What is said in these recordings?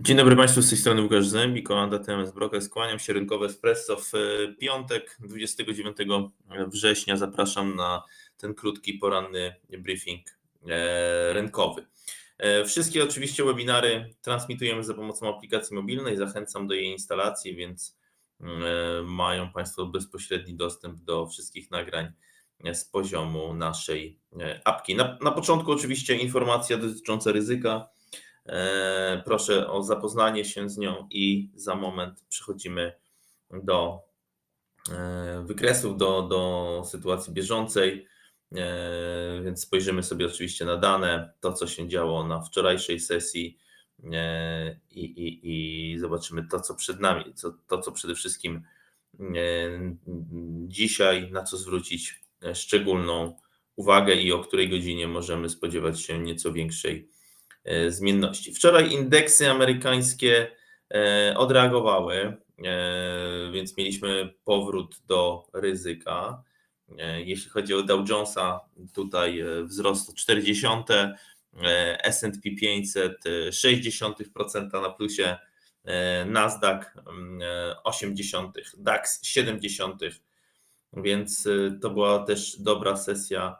Dzień dobry Państwu, z tej strony Łukasz Zębi, komanda TMS Broker. Skłaniam się rynkowe espresso w e, piątek, 29 września. Zapraszam na ten krótki, poranny briefing e, rynkowy. E, wszystkie oczywiście webinary transmitujemy za pomocą aplikacji mobilnej. Zachęcam do jej instalacji, więc mają Państwo bezpośredni dostęp do wszystkich nagrań z poziomu naszej apki. Na, na początku oczywiście informacja dotycząca ryzyka proszę o zapoznanie się z nią i za moment przechodzimy do e, wykresów, do, do sytuacji bieżącej. E, więc spojrzymy sobie oczywiście na dane, to co się działo na wczorajszej sesji i, i, i zobaczymy to, co przed nami, to, co przede wszystkim dzisiaj, na co zwrócić szczególną uwagę i o której godzinie możemy spodziewać się nieco większej E, zmienności. Wczoraj indeksy amerykańskie e, odreagowały, e, więc mieliśmy powrót do ryzyka. Jeśli chodzi o Dow Jonesa, tutaj wzrost o 40, S&P 500 0,6% na plusie, Nasdaq 80, DAX 70, więc to była też dobra sesja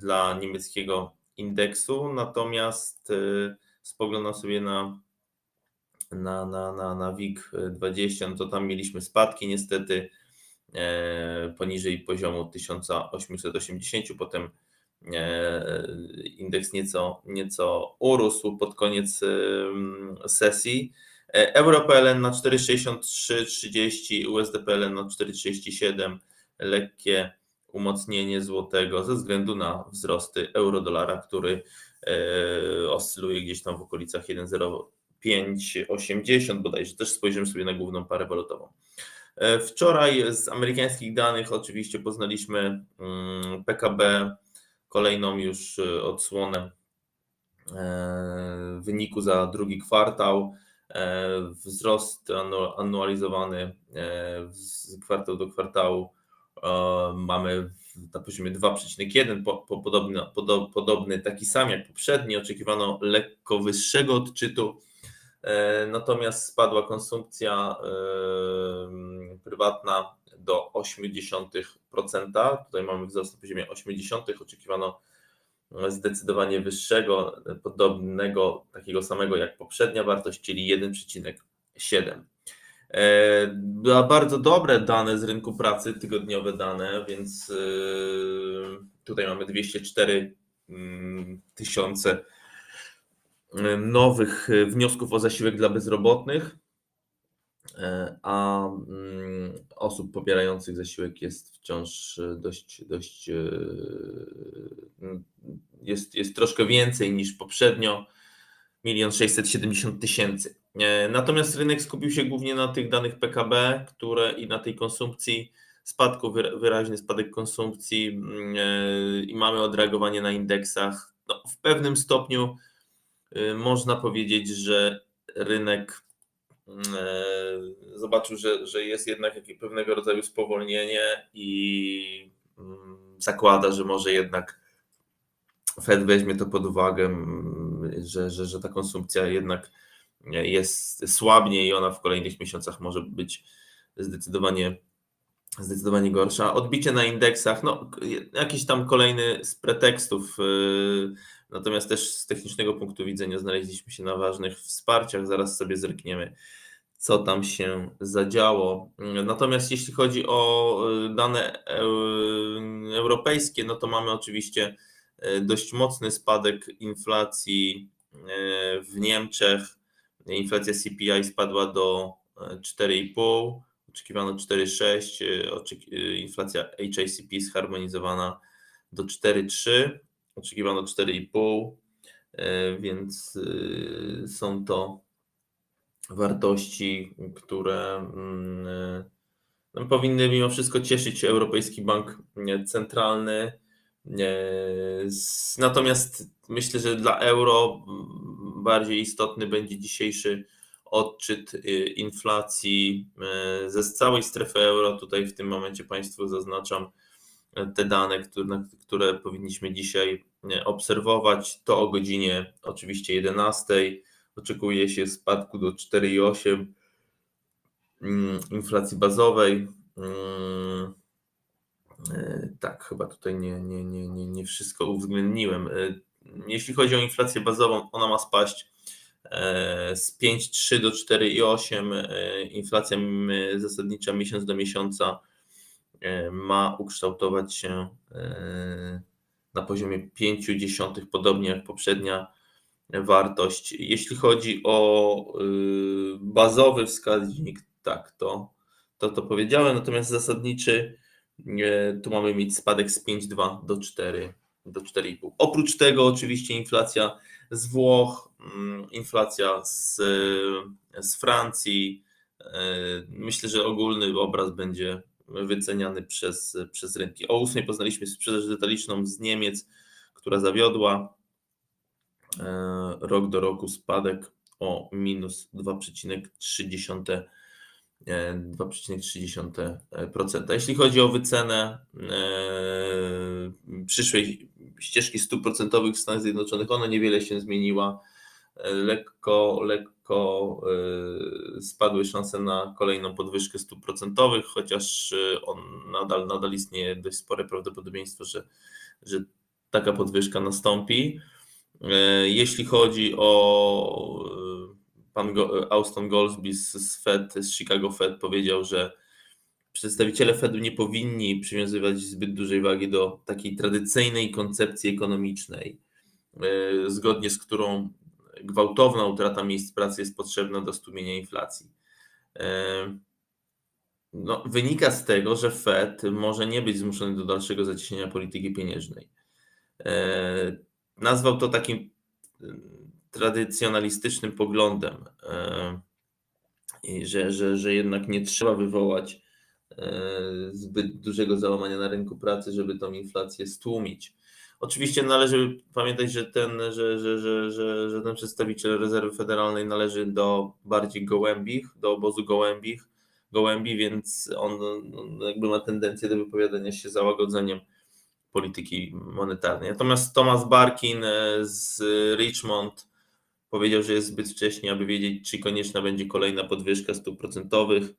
dla niemieckiego indeksu, natomiast y, spoglądam sobie na, na, na, na, na WIG 20, no to tam mieliśmy spadki niestety e, poniżej poziomu 1880, potem e, indeks nieco, nieco urósł pod koniec sesji. E, EuroPLN na 4,6330, USDPLN na 4,37, lekkie umocnienie złotego ze względu na wzrosty euro-dolara, który e, oscyluje gdzieś tam w okolicach 1,0580 bodajże. Też spojrzymy sobie na główną parę walutową. E, wczoraj z amerykańskich danych oczywiście poznaliśmy mm, PKB, kolejną już e, odsłonę wyniku za drugi kwartał. Wzrost anualizowany z kwartał do kwartału mamy na poziomie 2,1, po, po, podobny, podobny, taki sam jak poprzedni. Oczekiwano lekko wyższego odczytu, e, natomiast spadła konsumpcja prywatna do 0,8%. Tutaj mamy wzrost na poziomie 0,8. Oczekiwano zdecydowanie wyższego, podobnego, takiego samego jak poprzednia wartość, czyli 1,7. E, była bardzo dobre dane z rynku pracy, tygodniowe dane, więc e, tutaj mamy 204 mm, tysiące e, nowych wniosków o zasiłek dla bezrobotnych, a mm, osób pobierających zasiłek jest wciąż dość, dość jest, jest troszkę więcej niż poprzednio, 1 670 tysięcy. E, natomiast rynek skupił się głównie na tych danych PKB, które i na tej konsumpcji spadku, wyraźny spadek konsumpcji mm, e, i mamy odreagowanie na indeksach. No, w pewnym stopniu e, można powiedzieć, że rynek mm, zobaczył, że, że jest jednak pewnego rodzaju spowolnienie i mm, zakłada, że może jednak Fed weźmie to pod uwagę, że, że, że ta konsumpcja jednak jest słabnie i ona w kolejnych miesiącach może być zdecydowanie, zdecydowanie gorsza. Odbicie na indeksach, no jakiś tam kolejny z pretekstów, y, natomiast też z technicznego punktu widzenia znaleźliśmy się na ważnych wsparciach, zaraz sobie zerkniemy co tam się zadziało. Natomiast jeśli chodzi o y, dane europejskie, no to mamy oczywiście y, dość mocny spadek inflacji w Niemczech, Inflacja CPI spadła do 4,5, e, oczekiwano 4,6, e, e, inflacja HICP zharmonizowana do 4,3, oczekiwano 4,5, więc są to wartości, które mm, no, powinny mimo wszystko cieszyć Europejski Bank Centralny. Natomiast myślę, że dla euro bardziej istotny będzie dzisiejszy odczyt y, inflacji y, ze całej strefy euro. Tutaj w tym momencie Państwu zaznaczam y, te dane, które, które powinniśmy dzisiaj obserwować. To o godzinie oczywiście 11 Oczekuje się spadku do 4,8 mm, inflacji bazowej. Mm, tak, chyba tutaj nie, nie, nie, nie, nie wszystko uwzględniłem. E, jeśli chodzi o inflację bazową, ona ma spaść e, z 5,3 do 4,8. Inflacja zasadnicza miesiąc do miesiąca ma ukształtować się na poziomie 0,5, podobnie jak poprzednia wartość. Jeśli chodzi o y, bazowy wskaźnik, tak, to, to, to powiedziałem, natomiast zasadniczy tu mamy mieć spadek z 5,2 do 4 do 4,5. Oprócz tego oczywiście inflacja z Włoch, mm, inflacja z, z Francji. Y, myślę, że ogólny obraz będzie wyceniany przez, przez rynki. O 8 poznaliśmy sprzedaż detaliczną z Niemiec, która zawiodła. E, rok do roku spadek o minus 2,3%. 2,3%. E, Jeśli chodzi o wycenę e, przyszłej ścieżki stóp procentowych w Stanach Zjednoczonych, ona niewiele się zmieniła. Lekko, lekko spadły szanse na kolejną podwyżkę stóp procentowych, chociaż on nadal, nadal istnieje dość spore prawdopodobieństwo, że, że taka podwyżka nastąpi. E, jeśli chodzi o e, pan Austin Goldsby z Fed, z Chicago Fed powiedział, że przedstawiciele Fedu nie powinni przywiązywać zbyt dużej wagi do takiej tradycyjnej koncepcji ekonomicznej, e, zgodnie z którą gwałtowna utrata miejsc pracy jest potrzebna do stłumienia inflacji. No, wynika z tego, że Fed może nie być zmuszony do dalszego zacieśnienia polityki pieniężnej nazwał to takim y, tradycjonalistycznym poglądem, że, że, że jednak nie trzeba wywołać zbyt dużego załamania na rynku pracy, żeby tą inflację stłumić. Oczywiście należy pamiętać, że ten, że, że, że, że, że ten przedstawiciel rezerwy federalnej należy do bardziej gołębich, do obozu gołębich, gołębi, więc on, on jakby ma tendencję do wypowiadania się za łagodzeniem polityki monetarnej. Natomiast Thomas Barkin e, z Richmond powiedział, że jest zbyt wcześnie, aby wiedzieć, czy konieczna będzie kolejna podwyżka stóp procentowych.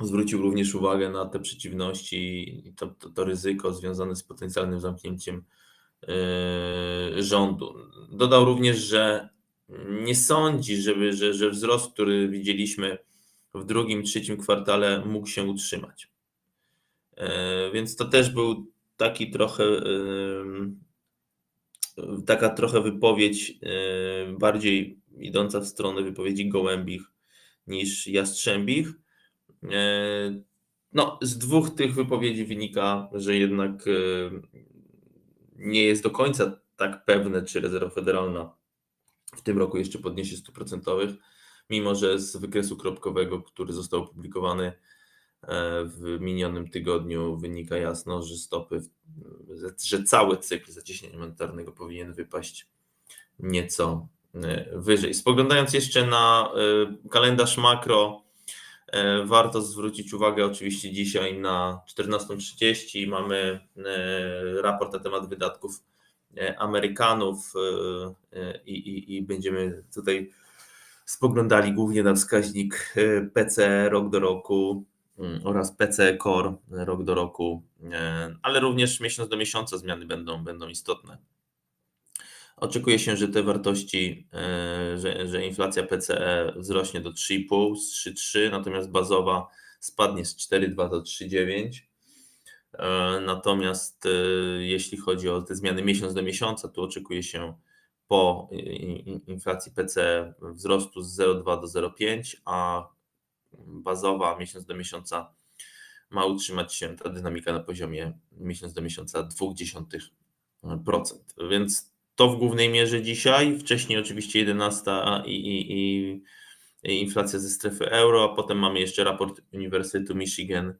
Zwrócił również uwagę na te przeciwności i to, to, to ryzyko związane z potencjalnym zamknięciem e, rządu. Dodał również, że nie sądzi, żeby, że, że wzrost, który widzieliśmy w drugim, trzecim kwartale mógł się utrzymać. E, więc to też był taki trochę, taka trochę wypowiedź e, bardziej idąca w stronę wypowiedzi gołębich niż jastrzębich. E, no, z dwóch tych wypowiedzi wynika, że jednak nie jest do końca tak pewne, czy rezerwa federalna w tym roku jeszcze podniesie 100%, mimo że z wykresu kropkowego, który został opublikowany E, w minionym tygodniu wynika jasno, że stopy, że cały cykl zacieśnienia monetarnego powinien wypaść nieco e, wyżej. Spoglądając jeszcze na e, kalendarz makro, warto zwrócić uwagę oczywiście dzisiaj na 14.30 mamy raport na temat wydatków Amerykanów i, i, i będziemy tutaj spoglądali głównie na wskaźnik PCE rok do roku oraz PC Core rok do roku, ale również miesiąc do miesiąca zmiany będą, będą istotne. Oczekuje się, że te wartości, e, że, że inflacja PCE wzrośnie do 3,5 z 3,3, natomiast bazowa spadnie z 4,2 do 3,9. E, natomiast jeśli chodzi o te zmiany miesiąc do miesiąca, tu oczekuje się po inflacji PCE wzrostu z 0,2 do 0,5, a bazowa miesiąc do miesiąca ma utrzymać się ta dynamika na poziomie miesiąc do miesiąca 0,2%. Więc to w głównej mierze dzisiaj, wcześniej oczywiście 11 i, i, i, i inflacja ze strefy euro, a potem mamy jeszcze raport Uniwersytetu Michigan,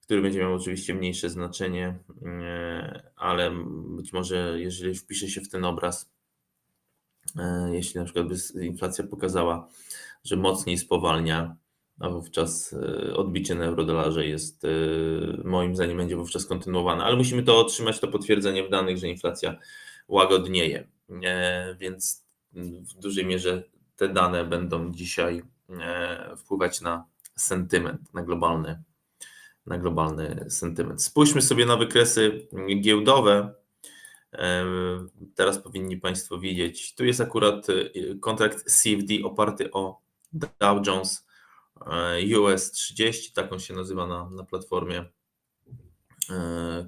który będzie miał oczywiście mniejsze znaczenie, e, ale być może jeżeli wpisze się w ten obraz, e, jeśli na przykład by inflacja pokazała, że mocniej spowalnia a wówczas e, odbicie na eurodolarze jest, moim zdaniem, będzie wówczas kontynuowane. Ale musimy to otrzymać, to potwierdzenie w danych, że inflacja łagodnieje. e, więc w dużej mierze te dane będą dzisiaj e, wpływać na sentyment, na globalny, na globalny sentyment. Spójrzmy sobie na wykresy giełdowe. E, teraz powinni Państwo widzieć. Tu jest akurat kontrakt CFD oparty o Dow Jones US 30, taką się nazywa na, na platformie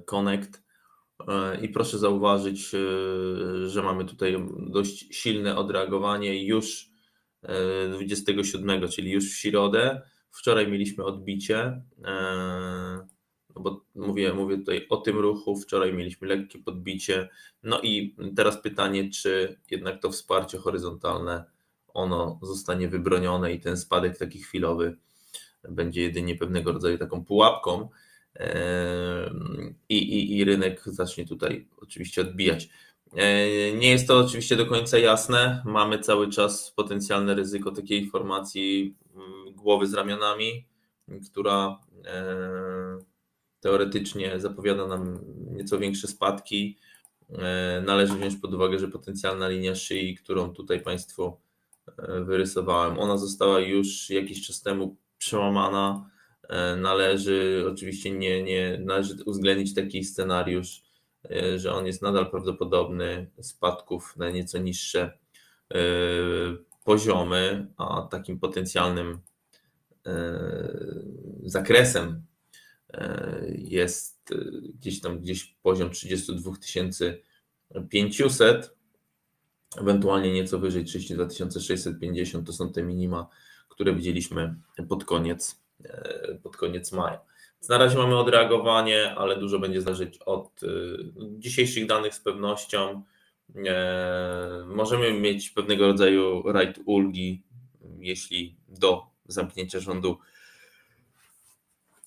Connect. E, I proszę zauważyć, e, że mamy tutaj dość silne odreagowanie już 27, e, czyli już w środę. Wczoraj mieliśmy odbicie, no bo mówię, mówię tutaj o tym ruchu. Wczoraj mieliśmy lekkie podbicie. No i teraz pytanie, czy jednak to wsparcie horyzontalne ono zostanie wybronione i ten spadek taki chwilowy będzie jedynie pewnego rodzaju taką pułapką i, i, i rynek zacznie tutaj oczywiście odbijać. Nie jest to oczywiście do końca jasne. Mamy cały czas potencjalne ryzyko takiej formacji mm, głowy z ramionami, która teoretycznie zapowiada nam nieco większe spadki. Należy wziąć pod uwagę, że potencjalna linia szyi, którą tutaj Państwu wyrysowałem, ona została już jakiś czas temu przełamana E, należy oczywiście nie, nie należy uwzględnić taki scenariusz, e, że on jest nadal prawdopodobny spadków na nieco niższe e, poziomy, a takim potencjalnym zakresem jest gdzieś tam gdzieś poziom 32 500, ewentualnie nieco wyżej 32 650 to są te minima, które widzieliśmy pod koniec. E, pod koniec maja. Więc na razie mamy odreagowanie, ale dużo będzie zależeć od e, dzisiejszych danych z pewnością. E, możemy mieć pewnego rodzaju rajd ulgi, jeśli do zamknięcia rządu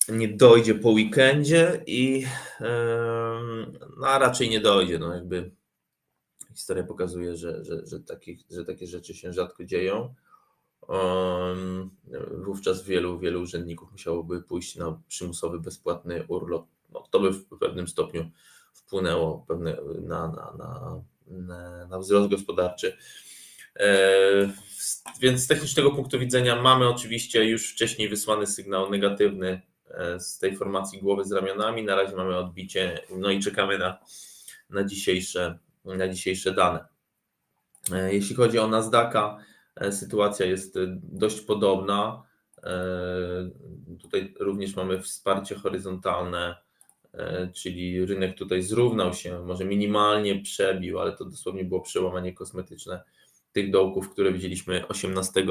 nie dojdzie po weekendzie i no, a raczej nie dojdzie. No jakby historia pokazuje, że, że, że, takich, że takie rzeczy się rzadko dzieją wówczas wielu, wielu urzędników musiałoby pójść na przymusowy, bezpłatny urlop. No, to by w pewnym stopniu wpłynęło pewne, na, na, na, na wzrost gospodarczy. E, więc z technicznego punktu widzenia mamy oczywiście już wcześniej wysłany sygnał negatywny e, z tej formacji głowy z ramionami. Na razie mamy odbicie, no i czekamy na, na, dzisiejsze, na dzisiejsze dane. E, jeśli chodzi o Nasdaqa, sytuacja jest dość podobna. E, tutaj również mamy wsparcie horyzontalne, czyli rynek tutaj zrównał się, może minimalnie przebił, ale to dosłownie było przełamanie kosmetyczne tych dołków, które widzieliśmy 18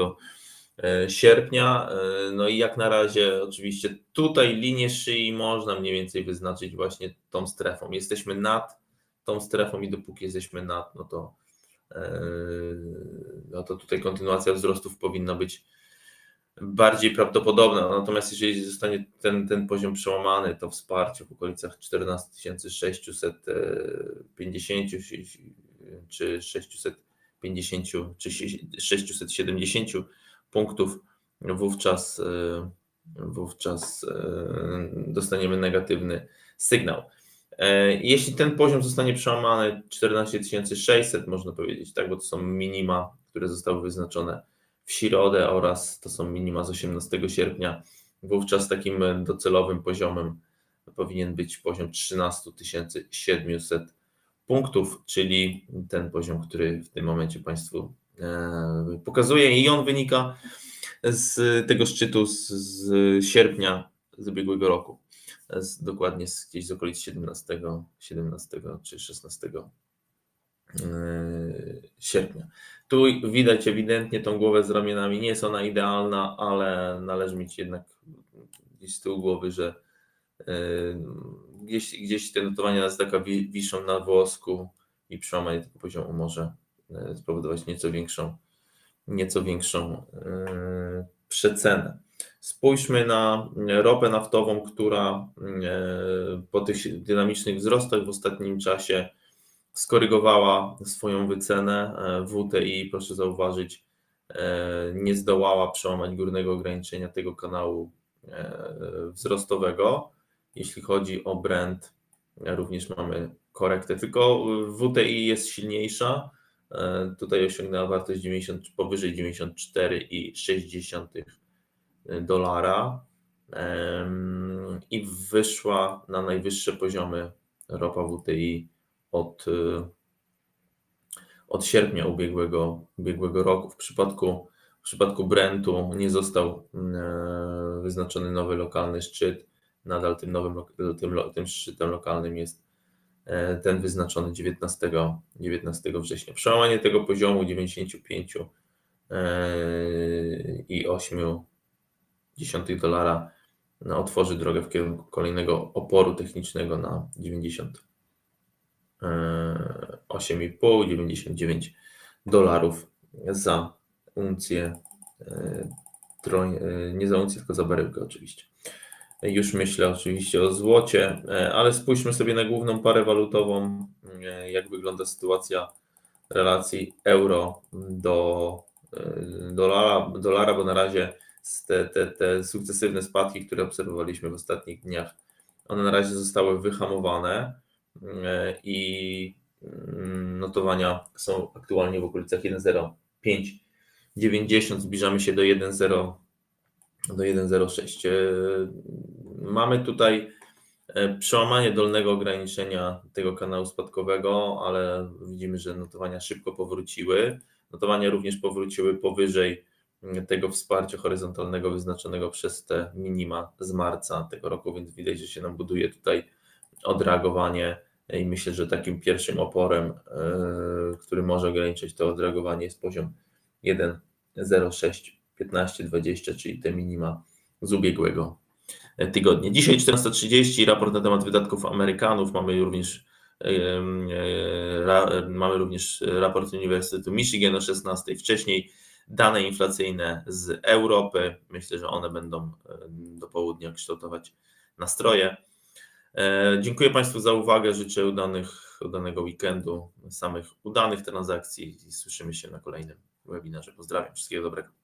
sierpnia. No i jak na razie, oczywiście, tutaj linię szyi można mniej więcej wyznaczyć właśnie tą strefą. Jesteśmy nad tą strefą i dopóki jesteśmy nad, no to no to tutaj kontynuacja wzrostów powinna być bardziej prawdopodobna. Natomiast jeżeli zostanie ten, ten poziom przełamany, to wsparcie w okolicach 14 650 czy 650 czy 670 punktów, wówczas, wówczas dostaniemy negatywny sygnał. E, jeśli ten poziom zostanie przełamany 14 600, można powiedzieć, tak, bo to są minima, które zostały wyznaczone w środę oraz to są minima z 18 sierpnia, wówczas takim docelowym poziomem powinien być poziom 13 700 punktów, czyli ten poziom, który w tym momencie Państwu e, pokazuję i on wynika z tego szczytu z, z sierpnia z ubiegłego roku z, dokładnie z, gdzieś z okolic 17, 17 czy 16 yy, sierpnia. Tu widać ewidentnie tą głowę z ramionami. Nie jest ona idealna, ale należy mieć jednak gdzieś z tyłu głowy, że yy, gdzieś, gdzieś te notowania Nasdaqa wiszą na włosku i przełamanie tego poziomu może yy, spowodować nieco większą, nieco większą przecenę. Spójrzmy na ropę naftową, która po tych dynamicznych wzrostach w ostatnim czasie skorygowała swoją wycenę. E, WTI, proszę zauważyć, e, nie zdołała przełamać górnego ograniczenia tego kanału wzrostowego. Jeśli chodzi o Brent, również mamy korektę, tylko WTI jest silniejsza, E, Tutaj osiągnęła wartość 90, powyżej 94,6 dolara i wyszła na najwyższe poziomy ropa WTI od, y, od sierpnia ubiegłego, ubiegłego roku. W przypadku, w przypadku Brentu nie został e, wyznaczony nowy lokalny szczyt. Nadal tym nowym tym, tym szczytem lokalnym jest e, ten wyznaczony 19, 19 września. Przełamanie tego poziomu 95 e, i 8 dziesiątych dolara no, otworzy drogę w kierunku kolejnego oporu technicznego na 90 e, 8,5-99 dolarów za uncję, e, e, nie za uncję, tylko za baryłkę oczywiście. Już myślę oczywiście o złocie, e, ale spójrzmy sobie na główną parę walutową, e, jak wygląda sytuacja relacji euro do e, dolara, dolara bo na razie te, te, te sukcesywne spadki, które obserwowaliśmy w ostatnich dniach, one na razie zostały wyhamowane e, i mm, notowania są aktualnie w okolicach 1,0590, zbliżamy się do 1,0 do 1,06. E, Mamy tutaj e, przełamanie dolnego ograniczenia tego kanału spadkowego, ale widzimy, że notowania szybko powróciły. Notowania również powróciły powyżej mm, tego wsparcia horyzontalnego wyznaczonego przez te minima z marca tego roku, więc widać, że się nam buduje tutaj odreagowanie i myślę, że takim pierwszym oporem, e, który może ograniczyć to odreagowanie jest poziom 1,06 15-20, czyli te minima z ubiegłego tygodnia. Dzisiaj 14.30 raport na temat wydatków Amerykanów. Mamy również, e, mamy również raport Uniwersytetu Michigan o 16.00. Wcześniej dane inflacyjne z Europy. Myślę, że one będą e, do południa kształtować nastroje. E, Dziękuję Państwu za uwagę. Życzę udanych, udanego weekendu, samych udanych transakcji i słyszymy się na kolejnym webinarze. Pozdrawiam. Wszystkiego dobrego.